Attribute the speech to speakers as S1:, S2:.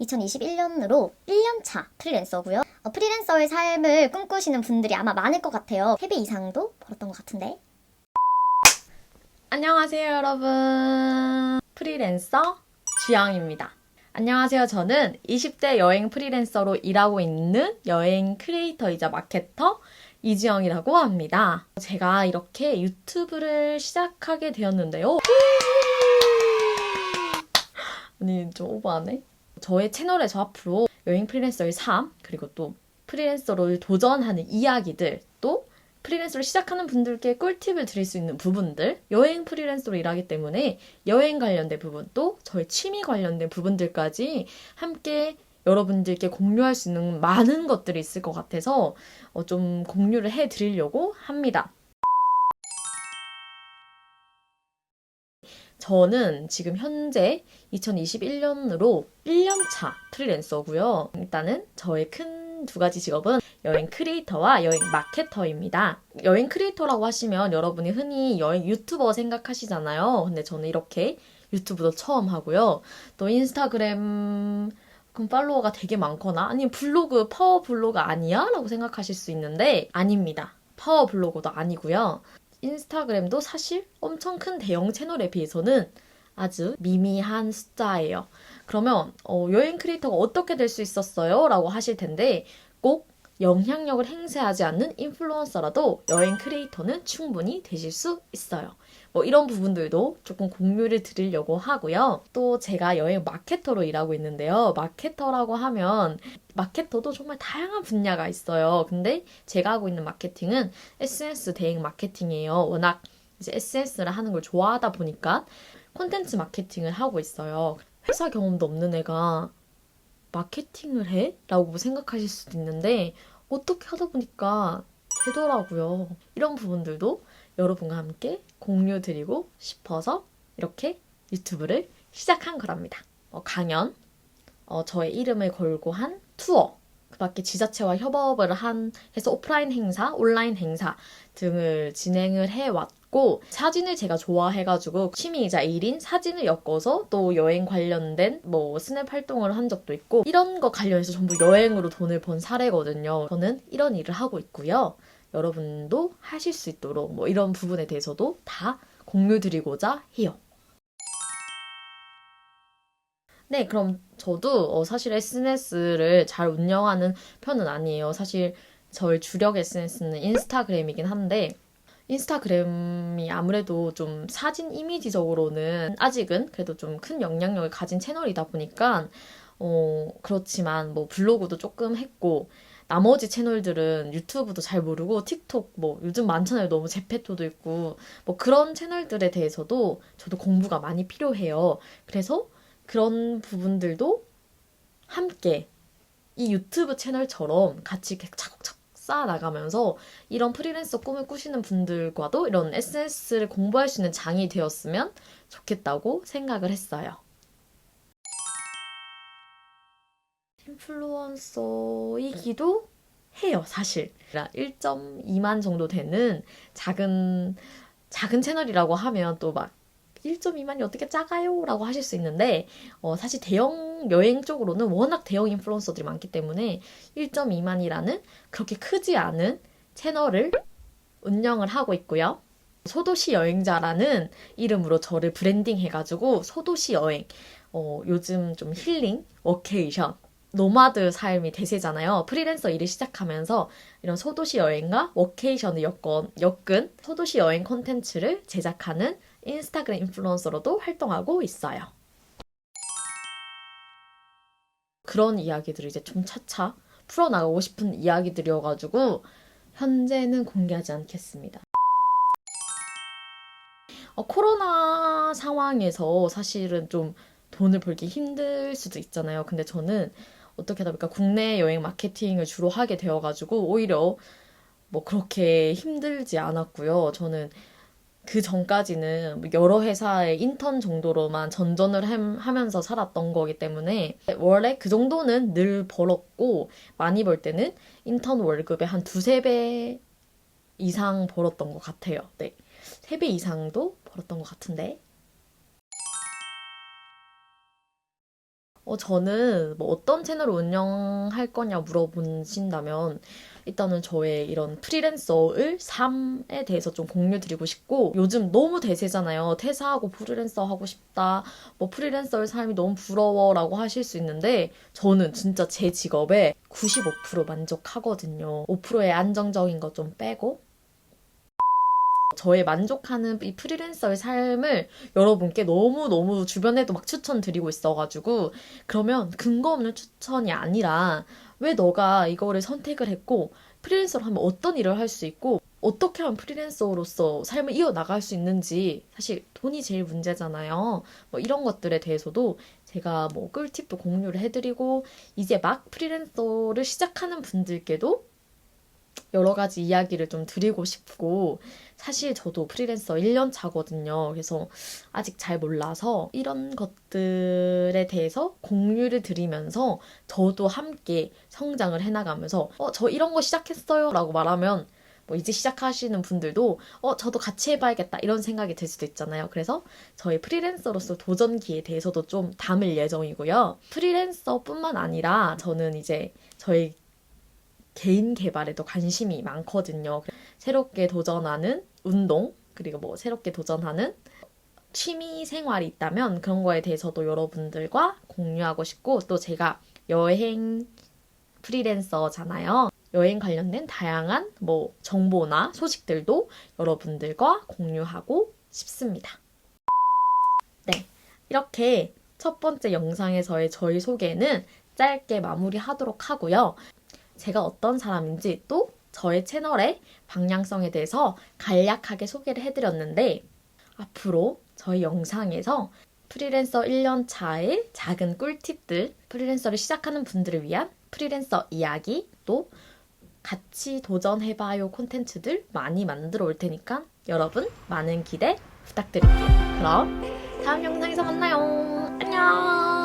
S1: 2021년으로 1년차 프리랜서고요. 어, 프리랜서의 삶을 꿈꾸시는 분들이 아마 많을 것 같아요. 3배 이상도 벌었던 것 같은데.
S2: 안녕하세요, 여러분. 프리랜서 주영입니다. 안녕하세요. 저는 20대 여행 프리랜서로 일하고 있는 여행 크리에이터이자 마케터 이주영이라고 합니다. 제가 이렇게 유튜브를 시작하게 되었는데요. 아니, 좀 오버하네. 저의 채널에서 앞으로 여행 프리랜서의 삶, 그리고 또 프리랜서로 도전하는 이야기들, 또 프리랜서를 시작하는 분들께 꿀팁을 드릴 수 있는 부분들, 여행 프리랜서로 일하기 때문에 여행 관련된 부분, 또 저의 취미 관련된 부분들까지 함께 여러분들께 공유할 수 있는 많은 것들이 있을 것 같아서 어, 좀 공유를 해 드리려고 합니다. 저는 지금 현재 2021년으로 1년차 프리랜서고요. 일단은 저의 큰 두 가지 직업은 여행 크리에이터와 여행 마케터입니다. 여행 크리에이터라고 하시면 여러분이 흔히 여행 유튜버 생각하시잖아요. 근데 저는 이렇게 유튜브도 처음 하고요. 또 인스타그램 그럼 팔로워가 되게 많거나 아니면 블로그 파워 블로그 아니야? 라고 생각하실 수 있는데 아닙니다. 파워 블로그도 아니고요. 인스타그램도 사실 엄청 큰 대형 채널에 비해서는 아주 미미한 숫자예요. 그러면 어, 여행 크리에이터가 어떻게 될 수 있었어요? 라고 하실 텐데 꼭 영향력을 행사하지 않는 인플루언서라도 여행 크리에이터는 충분히 되실 수 있어요. 뭐 이런 부분들도 조금 공유를 드리려고 하고요. 또 제가 여행 마케터로 일하고 있는데요. 마케터라고 하면 마케터도 정말 다양한 분야가 있어요. 근데 제가 하고 있는 마케팅은 SNS 대행 마케팅이에요. 워낙 이제 SNS를 하는 걸 좋아하다 보니까 콘텐츠 마케팅을 하고 있어요. 회사 경험도 없는 애가 마케팅을 해? 라고 생각하실 수도 있는데 어떻게 하다 보니까 되더라고요. 이런 부분들도 여러분과 함께 공유 드리고 싶어서 이렇게 유튜브를 시작한 거랍니다. 어, 강연, 어, 저의 이름을 걸고 한 투어, 그 밖에 지자체와 협업을 한 해서 오프라인 행사, 온라인 행사 등을 진행을 해왔 고 사진을 제가 좋아해가지고 취미이자 일인 사진을 엮어서 또 여행 관련된 뭐 스냅 활동을 한 적도 있고 이런 거 관련해서 전부 여행으로 돈을 번 사례거든요. 저는 이런 일을 하고 있고요. 여러분도 하실 수 있도록 뭐 이런 부분에 대해서도 다 공유드리고자 해요. 네, 그럼 저도 어, 사실 SNS를 잘 운영하는 편은 아니에요. 사실 저의 주력 SNS는 인스타그램이긴 한데 인스타그램이 아무래도 좀 사진 이미지적으로는 아직은 그래도 좀 큰 영향력을 가진 채널이다 보니까 어, 그렇지만 뭐 블로그도 조금 했고 나머지 채널들은 유튜브도 잘 모르고 틱톡 뭐 요즘 많잖아요. 너무 제페토도 있고 뭐 그런 채널들에 대해서도 저도 공부가 많이 필요해요. 그래서 그런 부분들도 함께 이 유튜브 채널처럼 같이 이렇게 차곡차곡 쌓아 나가면서 이런 프리랜서 꿈을 꾸시는 분들과도 이런 SNS를 공부할 수 있는 장이 되었으면 좋겠다고 생각을 했어요. 인플루언서이기도 해요, 사실. 1.2만 정도 되는 작은, 작은 채널이라고 하면 또 막 1.2만이 어떻게 작아요? 라고 하실 수 있는데, 어, 사실 대형 여행 쪽으로는 워낙 대형 인플루언서들이 많기 때문에 1.2만이라는 그렇게 크지 않은 채널을 운영을 하고 있고요. 소도시 여행자라는 이름으로 저를 브랜딩 해가지고 소도시 여행, 어, 요즘 좀 힐링, 워케이션, 노마드 삶이 대세잖아요. 프리랜서 일을 시작하면서 이런 소도시 여행과 워케이션을 엮은, 엮은 소도시 여행 콘텐츠를 제작하는 인스타그램 인플루언서로도 활동하고 있어요. 그런 이야기들을 이제 좀 차차 풀어나가고 싶은 이야기들이어가지고 현재는 공개하지 않겠습니다. 어, 코로나 상황에서 사실은 좀 돈을 벌기 힘들 수도 있잖아요. 근데 저는 어떻게 하다 보니까 국내 여행 마케팅을 주로 하게 되어가지고 오히려 뭐 그렇게 힘들지 않았고요. 저는 그 전까지는 뭐 여러 회사의 인턴 정도로만 전전을 하면서 살았던 거기 때문에 원래 그 정도는 늘 벌었고 많이 벌 때는 인턴 월급의 한 두세 배 이상 벌었던 것 같아요. 네. 세 배 이상도 벌었던 것 같은데. 어, 저는 뭐 어떤 채널을 운영할 거냐 물어보신다면 일단은 저의 이런 프리랜서의 삶에 대해서 좀 공유 드리고 싶고 요즘 너무 대세잖아요. 퇴사하고 프리랜서 하고 싶다. 뭐 프리랜서의 삶이 너무 부러워라고 하실 수 있는데 저는 진짜 제 직업에 95% 만족하거든요. 5%의 안정적인 거좀 빼고 저의 만족하는 이 프리랜서의 삶을 여러분께 너무너무 주변에도 막 추천드리고 있어가지고 그러면 근거 없는 추천이 아니라 왜 너가 이거를 선택을 했고 프리랜서로 하면 어떤 일을 할 수 있고 어떻게 하면 프리랜서로서 삶을 이어나갈 수 있는지 사실 돈이 제일 문제잖아요. 뭐 이런 것들에 대해서도 제가 뭐 꿀팁도 공유를 해드리고 이제 막 프리랜서를 시작하는 분들께도 여러 가지 이야기를 좀 드리고 싶고 사실 저도 프리랜서 1년 차거든요. 그래서 아직 잘 몰라서 이런 것들에 대해서 공유를 드리면서 저도 함께 성장을 해나가면서 어, 저 이런 거 시작했어요 라고 말하면 뭐 이제 시작하시는 분들도 어, 저도 같이 해봐야겠다 이런 생각이 들 수도 있잖아요. 그래서 저희 프리랜서로서 도전기에 대해서도 좀 담을 예정이고요. 프리랜서뿐만 아니라 저는 이제 저희 개인 개발에도 관심이 많거든요. 새롭게 도전하는 운동, 그리고 뭐 새롭게 도전하는 취미 생활이 있다면 그런 거에 대해서도 여러분들과 공유하고 싶고 또 제가 여행 프리랜서잖아요. 여행 관련된 다양한 뭐 정보나 소식들도 여러분들과 공유하고 싶습니다. 네. 이렇게 첫 번째 영상에서의 저희 소개는 짧게 마무리하도록 하고요. 제가 어떤 사람인지 또 저의 채널의 방향성에 대해서 간략하게 소개를 해드렸는데 앞으로 저희 영상에서 프리랜서 1년 차의 작은 꿀팁들, 프리랜서를 시작하는 분들을 위한 프리랜서 이야기, 또 같이 도전해봐요 콘텐츠들 많이 만들어 올 테니까 여러분 많은 기대 부탁드릴게요. 그럼 다음 영상에서 만나요. 안녕!